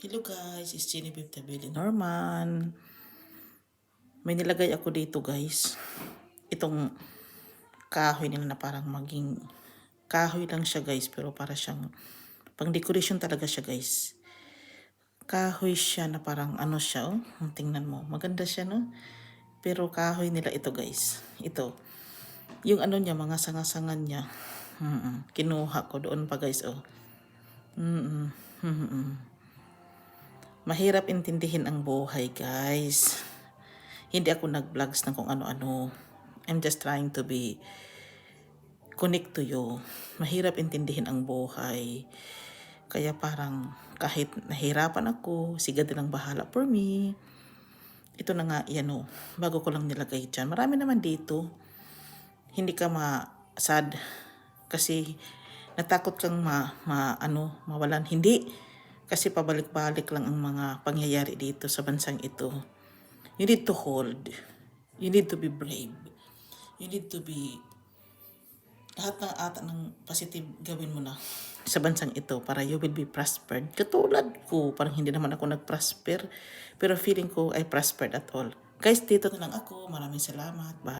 Hello guys, it's Genevieve Tabili Norman. May nilagay ako dito guys. Itong kahoy nila na parang maging kahoy lang siya guys pero para siyang pang decoration talaga siya guys. Kahoy siya na parang ano siya oh. Tingnan mo, maganda siya no. Pero kahoy nila ito guys. Ito. Yung ano niya, mga sanga-sangan niya. Mm-mm. Kinuha ko doon pa guys oh. Mm-mm. Mm-mm. Mahirap intindihin ang buhay, guys. Hindi ako nag-vlogs ng kung ano-ano. I'm just trying to be connect to you. Mahirap intindihin ang buhay. Kaya parang kahit nahirapan ako, siga din ang bahala for me. Ito na nga, yan o. Bago ko lang nilagay dyan. Marami naman dito. Hindi ka ma-sad kasi natakot kang ma, ma ano, mawalan. Hindi. Kasi pabalik-balik lang ang mga pangyayari dito sa bansang ito. You need to hold. You need to be brave. You need to be lahat ng ata ng positive gawin mo na sa bansang ito para you will be prospered. Katulad ko, parang hindi naman ako nag-prosper, pero feeling ko ay prospered at all. Guys, dito na lang ako. Maraming salamat. Bye.